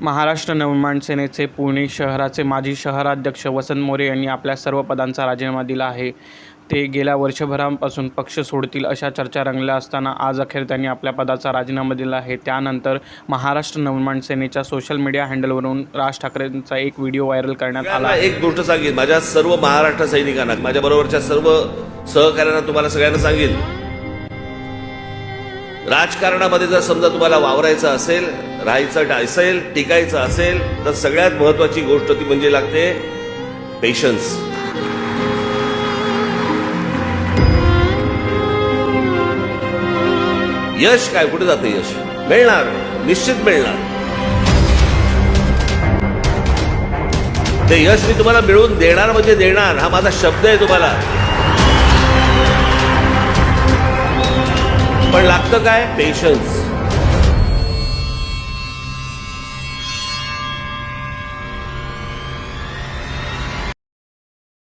महाराष्ट्र नवनिर्माण सेनेचे पुणे शहराचे माजी शहराध्यक्ष वसंत मोरे यांनी आपल्या सर्व पदांचा राजीनामा दिला आहे. ते गेल्या वर्षभरापासून पक्ष सोडतील अशा चर्चा रंगल्या असताना आज अखेर त्यांनी आपल्या पदाचा राजीनामा दिला आहे. त्यानंतर महाराष्ट्र नवनिर्माण सेनेच्या सोशल मीडिया हँडलवरून राज ठाकरेंचा एक व्हिडिओ व्हायरल करण्यात आला एक गोष्ट सांगेन. माझ्या सर्व महाराष्ट्र सैनिकांना माझ्या बरोबरच्या सर्व सहकार्यांना तुम्हाला सगळ्यांना सांगेन. राजकारणामध्ये जर समजा तुम्हाला वावरायचं असेल राहायचं असेल टिकायचं असेल तर सगळ्यात महत्वाची गोष्ट ती म्हणजे लागते पेशन्स यश काय? कुठे जाते यश? मिळणार. निश्चित मिळणार. ते यश मी तुम्हाला मिळवून देणार म्हणजे देणार. हा माझा शब्द आहे तुम्हाला. पण लागतं काय? पेशन्स